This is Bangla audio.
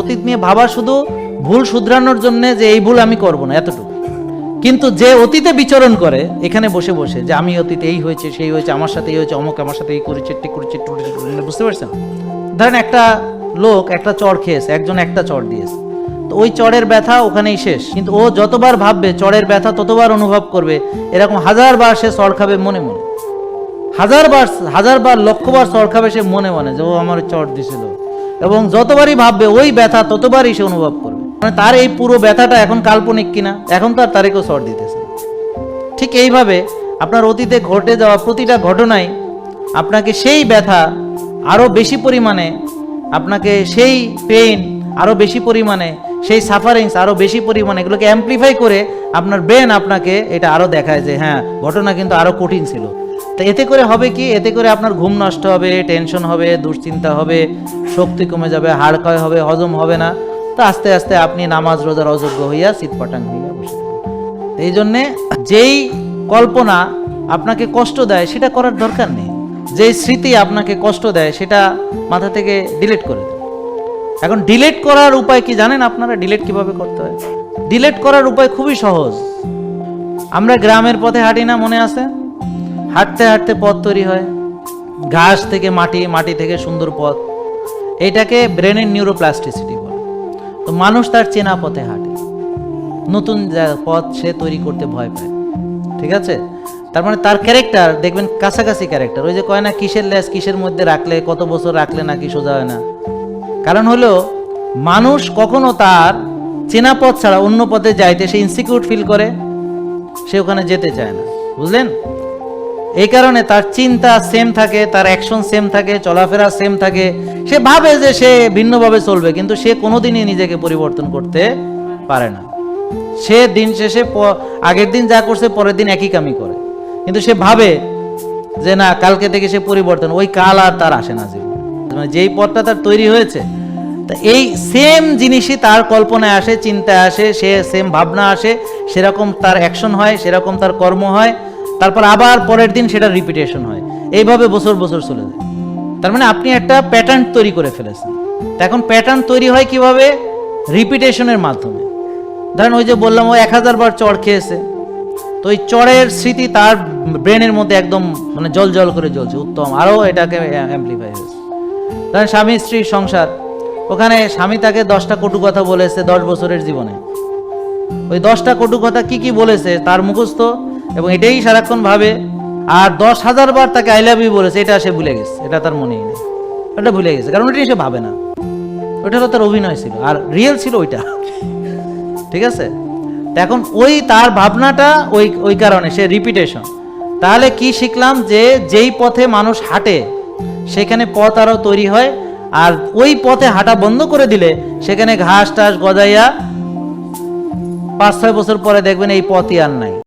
অতীত নিয়ে ভাবা শুধু ভুল শুধরানোর জন্য যে এই ভুল আমি করব না এতটুকু। কিন্তু যে অতীতে বিচরণ করে এখানে বসে বসে যে আমি অতীতে এই হয়েছে সেই হয়েছে আমার সাথে এই হয়েছে অমুক আমার সাথে এই করেছে টিক করেছে করেছে, বুঝতে পারছেন? ধরেন একটা লোক একটা চড় খেয়েছে একজন একটা চর দিয়েছে। তো ওই চড়ের ব্যথা ওখানেই শেষ। কিন্তু ও যতবার ভাববে চরের ব্যথা ততবার অনুভব করবে এরকম হাজারবার সে চর খাবে মনে মনে। হাজারবার হাজারবার লক্ষবার চর খাবে সে মনে মনে যে ও আমার চর দিছিল। এবং যতবারই ভাববে ওই ব্যথা, ততবারই সে অনুভব করবে। মানে তার এই পুরো ব্যথাটা এখন কাল্পনিক কিনা, এখন তারে কেউ দিতেছে। ঠিক এইভাবে আপনার অতীতে ঘটে যাওয়া প্রতিটা ঘটনাই আপনাকে সেই ব্যথা আরও বেশি পরিমাণে, আপনাকে সেই পেইন আরও বেশি পরিমাণে, সেই সাফারিংস আরও বেশি পরিমাণে এগুলোকে অ্যাম্প্লিফাই করে আপনার ব্রেন আপনাকে এটা আরও দেখায় যে হ্যাঁ ঘটনা কিন্তু আরও কঠিন ছিল। তো এতে করে হবে কি? এতে করে আপনার ঘুম নষ্ট হবে টেনশন হবে, দুশ্চিন্তা হবে, শক্তি কমে যাবে, হাড় ক্ষয় হবে, হজম হবে না। তো আস্তে আস্তে আপনি নামাজ, রোজার অযোগ্য হইয়া শীতপাটাং হইয়া বসে এই জন্যে যেই কল্পনা আপনাকে কষ্ট দেয়, সেটা করার দরকার নেই। যেই স্মৃতি আপনাকে কষ্ট দেয়, সেটা মাথা থেকে ডিলিট করে দেন। এখন ডিলিট করার উপায় কি জানেন আপনারা? ডিলিট কীভাবে করতে হয়? ডিলিট করার উপায় খুবই সহজ। আমরা গ্রামের পথে হাঁটি না, মনে আছে? হাঁটতে হাঁটতে পথ তৈরি হয়। ঘাস থেকে মাটি মাটি থেকে সুন্দর পথ। এটাকে ব্রেনের নিউরোপ্লাস্টিসিটি বলে। তো মানুষ তার চেনা পথে হাঁটে। নতুন পথ সে তৈরি করতে ভয় পায়। ঠিক আছে? তার মানে তার ক্যারেক্টার দেখবেন কাছাকাছি ক্যারেক্টার ওই যে কয় না, কিসের লেস কিসের মধ্যে রাখলে, কত বছর রাখলে নাকি সোজা হয় না? কারণ হলো, মানুষ কখনো তার চেনা পথ ছাড়া অন্য পথে যাইতে সে ইনসিকিউর ফিল করে। সে ওখানে যেতে চায় না। বুঝলেন? এই কারণে তার চিন্তা সেম থাকে, তার অ্যাকশন সেম থাকে, চলাফেরা সেম থাকে। সে ভাবে যে সে ভিন্নভাবে চলবে, কিন্তু সে কোনোদিনই নিজেকে পরিবর্তন করতে পারে না। সে দিন শেষে আগের দিন যা করছে, পরের দিন একই কামই করে। কিন্তু সে ভাবে যে না, কালকে থেকে সে পরিবর্তন, ওই কাল আর তার আসে না জীবন। মানে যেই পথটা তার তৈরি হয়েছে, তা এই সেম জিনিসই তার কল্পনায় আসে, চিন্তায় আসে, সে সেম ভাবনা আসে, সেরকম তার অ্যাকশন হয়, সেরকম তার কর্ম হয়। তারপর আবার পরের দিন সেটা রিপিটেশন হয়। এইভাবে বছর বছর চলে যায়। তার মানে আপনি একটা প্যাটার্ন তৈরি করে ফেলেছেন। এখন প্যাটার্ন তৈরি হয় কীভাবে? রিপিটেশনের মাধ্যমে। ধরেন ওই যে বললাম, ও এক হাজার বার চড় খেয়েছে। তো ওই চড়ের স্মৃতি তার ব্রেনের মধ্যে একদম মানে জল জল করে জ্বলছে, উত্তম। আরও এটাকে অ্যাম্পলিফাই হয়েছে। ধরেন স্বামী স্ত্রীর সংসার। ওখানে স্বামী তাকে দশটা কটু কথা বলেছে দশ বছরের জীবনে। ওই দশটা কটু কথা কি কি বলেছে? তার মুখস্থ এবং এটাই সারাক্ষণ ভাবে। আর দশ হাজার বার তাকে আই লাভ ইউ বলেছে, এটা সে ভুলে গেছে, এটা তার মনেই নেই। এটা ভুলে গেছে, কারণ ওইটাই সে ভাবে না। ওইটা তো তার অভিনয় ছিল, আর রিয়েল ছিল ওইটা। ঠিক আছে? এখন ওই তার ভাবনাটা ওই ওই কারণে, সে রিপিটেশন তাহলে কি শিখলাম যে, যেই পথে মানুষ হাঁটে, সেখানে পথ আরও তৈরি হয়, আর ওই পথে হাঁটা বন্ধ করে দিলে, সেখানে ঘাস টাস গজাইয়া পাঁচ ছয় বছর পরে দেখবেন এই পথই আর নাই।